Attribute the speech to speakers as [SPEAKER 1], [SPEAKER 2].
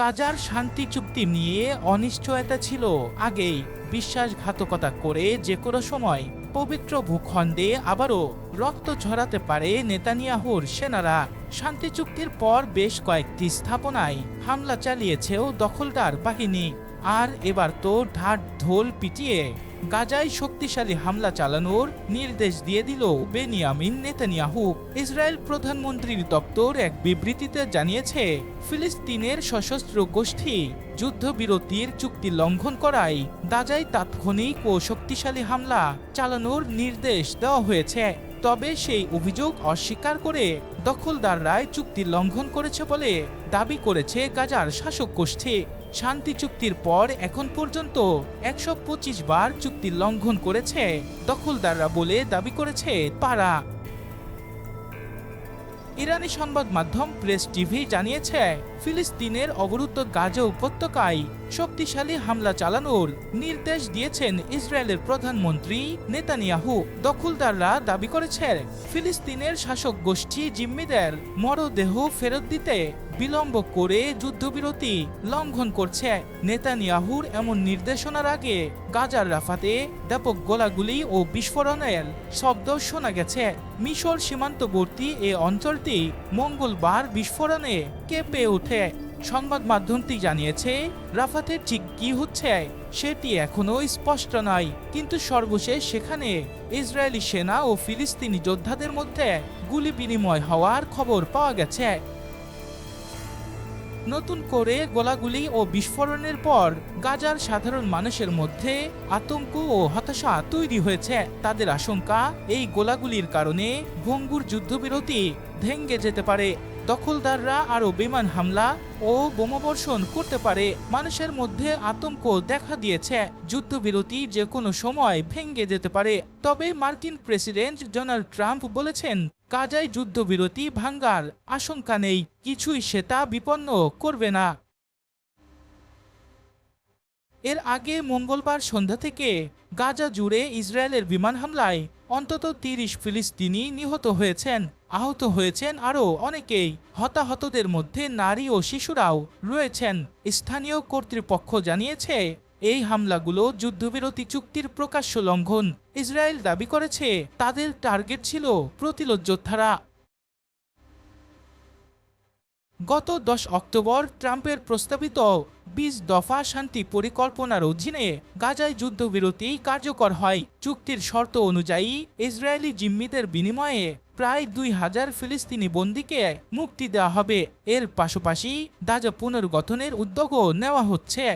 [SPEAKER 1] কাজার শান্তি চুক্তি নিয়ে অনিশ্চয়তা ছিল। আগেই বিশ্বাসঘাতকতা করে যে কোনো সময় পবিত্র ভূখণ্ডে আবারও রক্ত ঝরাতে পারে নেতানিয়াহুর সেনারা। শান্তি চুক্তির পর বেশ কয়েকটি স্থাপনায় হামলা চালিয়েছেও দখলদার বাহিনী। আর এবার তো ঢাট ঢোল পিটিয়ে গাজায় শক্তিশালী হামলা চালানোর নির্দেশ দিয়ে দিল বেনিয়ামিন নেতানিয়াহু। ইসরায়েল প্রধানমন্ত্রীর দপ্তর এক বিবৃতিতে জানিয়েছে, ফিলিস্তিনের সশস্ত্র গোষ্ঠী যুদ্ধবিরতির চুক্তি লঙ্ঘন করায় গাজায় তাৎক্ষণিক ও শক্তিশালী হামলা চালানোর নির্দেশ দেওয়া হয়েছে। তবে সেই অভিযোগ অস্বীকার করে দখলদাররাই চুক্তি লঙ্ঘন করেছে বলে দাবি করেছে গাজার শাসক গোষ্ঠী। শান্তি চুক্তির পর এখন পর্যন্ত একশো পঁচিশ বার চুক্তি লঙ্ঘন করেছে দখলদাররা বলে দাবি করেছে তারা। ইরানি সংবাদ মাধ্যম প্রেস টিভি জানিয়েছে, ফিলিস্তিনের অবরুদ্ধ গাজা উপত্যকায় শক্তিশালী হামলা চালানোর নির্দেশ দিয়েছেন ইসরায়েলের প্রধানমন্ত্রী নেতানিয়াহু। দখলদাররা দাবি করেছে ফিলিস্তিনের শাসক গোষ্ঠী জিম্মিদের মরদেহ ফেরত দিতে বিলম্ব করে যুদ্ধবিরতি লঙ্ঘন করছে। নেতানিয়াহুর এমন নির্দেশনার আগে গাজার রাফাতে ব্যাপক গোলাগুলি ও বিস্ফোরণের শব্দ শোনা গেছে। মিশর সীমান্তবর্তী এ অঞ্চলটি মঙ্গলবার বিস্ফোরণে কেঁপে ওঠে। সংবাদ মাধ্যমটি জানিয়েছে রাফাতে ঠিক কি হচ্ছে সেটি এখনও স্পষ্ট নয় কিন্তু সর্বশেষ সেখানে ইসরায়েলি সেনা ও ফিলিস্তিনি যোদ্ধাদের মধ্যে গুলি বিনিময় হওয়ার খবর পাওয়া গেছে। নতুন করে গোলাগুলি ও বিস্ফোরণের পর গাজার সাধারণ মানুষের মধ্যে আতঙ্ক ও হতাশা তৈরি হয়েছে। তাদের আশঙ্কা, এই গোলাগুলির কারণে ভঙ্গুর যুদ্ধবিরতি ভেঙ্গে যেতে পারে। দখলদাররা আরও বিমান হামলা ও বোমাবর্ষণ করতে পারে। মানুষের মধ্যে আতঙ্ক দেখা দিয়েছে। যুদ্ধবিরতি যে কোনো সময় ভেঙে যেতে পারে। তবে মার্কিন প্রেসিডেন্ট ডোনাল্ড ট্রাম্প বলেছেন গাজায় যুদ্ধবিরতি ভাঙ্গার আশঙ্কা নেই। কিছুই সেটা বিপন্ন করবে না। এর আগে মঙ্গলবার সন্ধ্যা থেকে গাজা জুড়ে ইসরায়েলের বিমান হামলায় অন্তত তিরিশ ফিলিস্তিনি নিহত হয়েছেন। আহত হয়েছেন আরও অনেকেই। হতাহতদের মধ্যে নারী ও শিশুরাও রয়েছেন। স্থানীয় কর্তৃপক্ষ জানিয়েছে, এই হামলাগুলো যুদ্ধবিরতি চুক্তির প্রকাশ্য লঙ্ঘন। ইসরায়েল দাবি করেছে, তাদের টার্গেট ছিল প্রতিরোধ যোদ্ধারা গত দশ অক্টোবর ট্রাম্পের প্রস্তাবিত বিশ দফা শান্তি পরিকল্পনার অধীনে গাজায় যুদ্ধবিরতি কার্যকর হয়। চুক্তির শর্ত অনুযায়ী ইসরায়েলি জিম্মিদের বিনিময়ে প্রায় দুই হাজার ফিলিস্তিনি বন্দীকে মুক্তি দেওয়া হবে। এর পাশাপাশি দাজা পুনর্গঠনের উদ্যোগও নেওয়া হচ্ছে।